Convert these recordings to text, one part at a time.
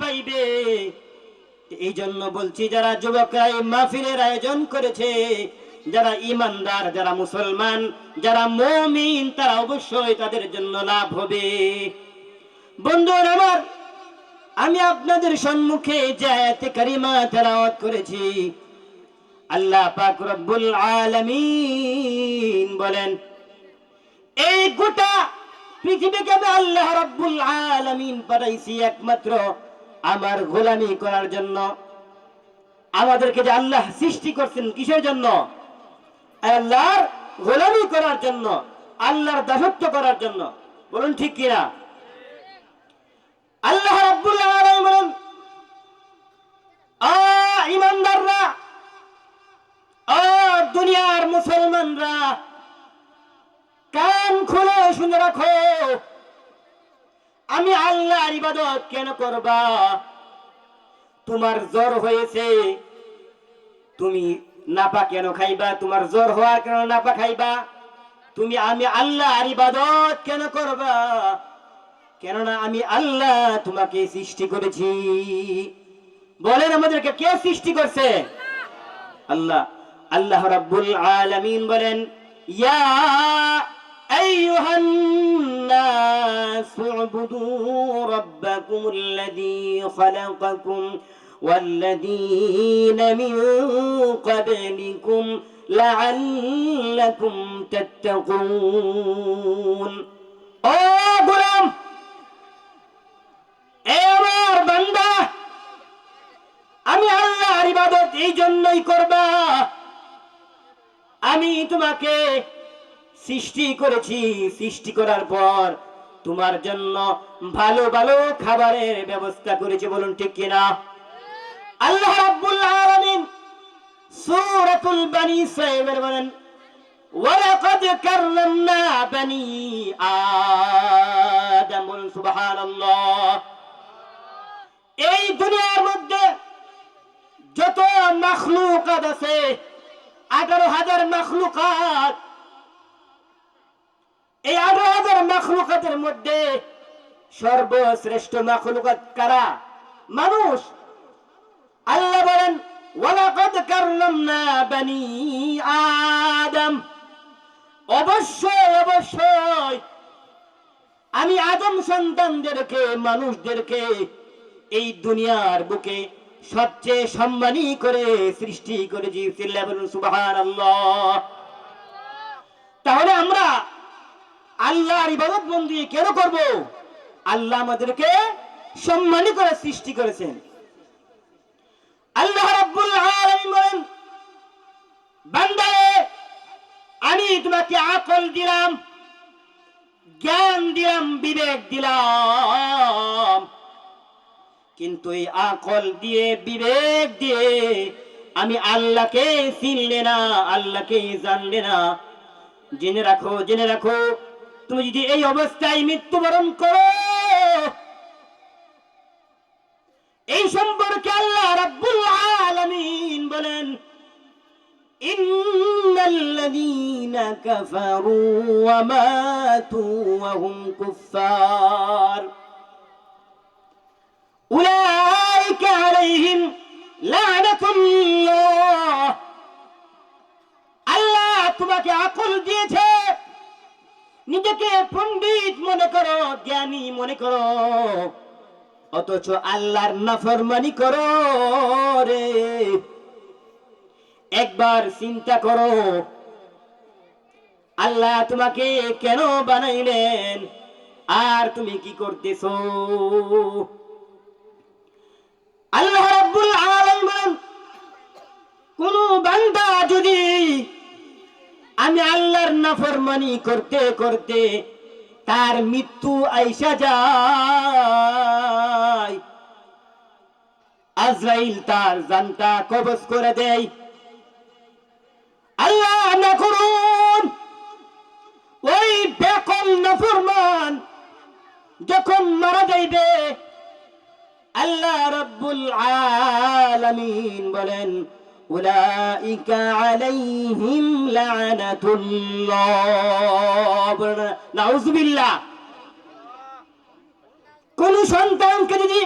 পাইবে। এই জন্য বলছি, যারা যুবকরা এই মাহফিলের আয়োজন করেছে, যারা ইমানদার, যারা মুসলমান, যারা মমিন, তারা অবশ্যই তাদের জন্য লাভ হবে। বন্ধুরা আমার, আমি আপনাদের সম্মুখে জায়াতে কারিমা তেলাওয়াত করেছি, আল্লাহ পাক রব্বুল আলামিন বলেন, এই গোটা পৃথিবীকে আমি আল্লাহ রব্বুল আলামিন পাঠাইছি একমাত্র আমার গোলামি করার জন্য, আমাদেরকে যে আল্লাহ সৃষ্টি করছেন কিসের জন্য? আল্লাহর গোলামি করার জন্য, আল্লাহর দাসত্ব করার জন্য। বলুন ঠিক কিনা আল্লাহ রাব্বুল আ ইমানদাররা ও দুনিয়ার মুসলমানরা, কান খুলে শুনে রাখো। আমি আল্লাহর ইবাদত কেন করবা? তোমার জ্বর হয়েছে, তুমি নাপা কেন খাইবা? তোমার জ্বর হওয়ার কেন নাপা খাইবা? তুমি আমি আল্লাহর ইবাদত কেন করবা? কেননা আমি আল্লাহ তোমাকে সৃষ্টি করেছি। বলেন আমাদেরকে, কে সৃষ্টি করছে? আল্লাহ। আল্লাহ রাব্বুল আলামিন বলেন, ইয়া আইয়ুহান নাস উবুদু রাব্বাকুমুল্লাযী খালাকাকুম والذين من قبلكم لعلكم تتقون ও গোলাম এ আমার বান্দা আমি আল্লাহর ইবাদত এই জন্যই করবা আমি তোমাকে সৃষ্টি করেছি। সৃষ্টি করার পর তোমার জন্য ভালো ভালো খাবারের ব্যবস্থা করেছি, বলুন ঠিক কিনা? আল্লাহ রাব্বুল আলামিন সূরাতুল বানি ইসরাঈলের বলেন, ওয়ালাকাদ কাররামনা বানি আদম সুবহানাল্লাহ। এই দুনিয়ার মধ্যে যত মাখলুকাত আছে, আঠারো হাজার মাখলুকাত এই আঠারো হাজার মাখলুকাতের মধ্যে সর্বশ্রেষ্ঠ মাখলুকাত কারা? মানুষ। আল্লাহ বলেন, ওয়ালাকাদ কাররামনা বানি আদম। অবশ্যই অবশ্যই। আমি আদম সন্তানদেরকে, মানুষদেরকে এই দুনিয়ার বুকে সবচেয়ে সম্মানী করে সৃষ্টি করেছি। বলুন তাহলে আমরা আল্লাহর ইবাদত বন্দি কেন করব? আল্লাহ আমাদেরকে সম্মানী করে সৃষ্টি করেছেন। আল্লাহ রাব্বুল আলামিন বলেন বান্দারে আমি তোমাকে আকল দিলাম, জ্ঞান দিলাম, বিবেক দিলাম। কিন্তু এই আকল দিয়ে, বিবেক দিয়ে আমি আল্লাহকে চিনলে না আল্লাহকে জানলে না। জেনে রাখো জেনে রাখো তুমি যদি এই অবস্থায় মৃত্যুবরণ করো, এই সম্পর্কে আল্লাহ রাব্বুল আলামিন বলেন, ইন্নাল্লাযীনা কাফারু ওয়া মাতু ওয়া হুম কুফফার। করো, জ্ঞানী মনে করো। অথচ আল্লাহর নাফরমানি করো রে। একবার চিন্তা করো, আল্লাহ তোমাকে কেন বানাইলেন? আর তুমি কি করতেছো? আল্লাহ রাব্বুল আলামিন কোন বান্দা যদি আমি আল্লাহর নাফরমানি করতে করতে তার মৃত্যু আইসা যায়। আজরাইল তার জানটা কবজ করে দেয়। আল্লাহ না করুন, ওই বেকল নাফরমান যখন মারা যাইবে, আল্লাহ রব্বুল আলামিন বলেন উলাইকা আলাইহিম লানাতুল্লাহ। নাউজুবিল্লাহ। কোন সন্তানকে যদি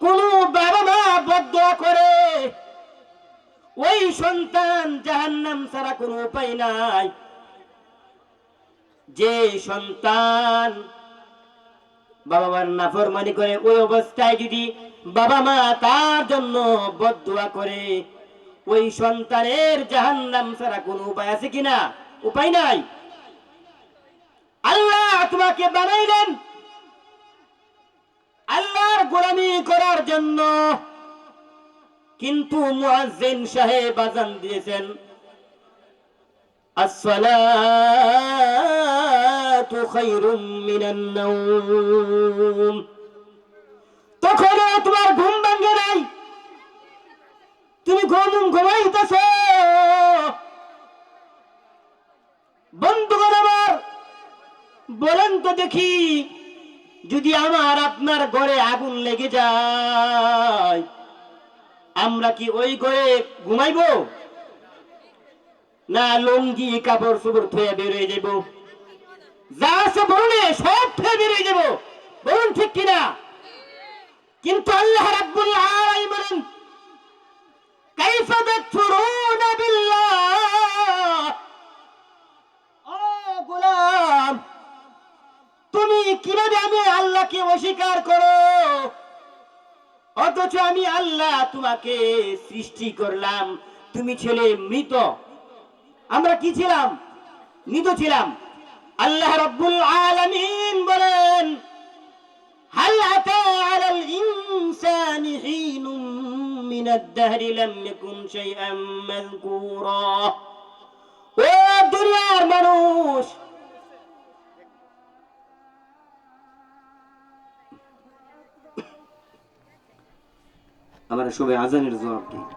কোন বাবা মা বদয়া করে, ওই সন্তান জাহান্নাম ছাড়া কোনো উপায় নাই। যে সন্তান বাবা মার নাফরমানি করে, ওই অবস্থায় যদি বাবা মা তার জন্য বদুয়া করে ওই সন্তানের জাহান্নাম ছাড়া কোনো উপায় আছে কিনা? উপায় নাই। আল্লাহ তোমাকে বানাইলেন। আল্লাহর গোলামি করার জন্য। কিন্তু মুয়াজ্জিন সাহেব আজান দিয়েছেন। আসসালাতু তখনও তোমার ঘুম তুমি ঘুম ঘুমাইতেছ। বন্ধুগণ আমার, বলেন তো দেখি, যদি আমার আপনার ঘরে আগুন লেগে যায়, আমরা কি ওই ঘরে ঘুমাইবো? না লুঙ্গি, কাপড় চোপড় থয়ে বেরোয় যাব যা আছে বলুন, সব থয়ে বেরোয় যাব বলুন ঠিক কিনা? কিন্তু আল্লাহ রাব্বুল বলেন কাইফা তাকফুরুনা বিল্লাহ ও গোলাম তুমি কিভাবে আমি আল্লাহকে অস্বীকার করো অথচ আমি আল্লাহ তোমাকে সৃষ্টি করলাম তুমি ছেলে মৃত আমরা কি ছিলাম মৃত ছিলাম আল্লাহ রাব্বুল আলামিন বলেন هل أتى على الإنسان حين من الدهر لم يكن شيئا مذكورا ও দুনিয়ার মানুষ আমার সবাই আজানের জবাব দিই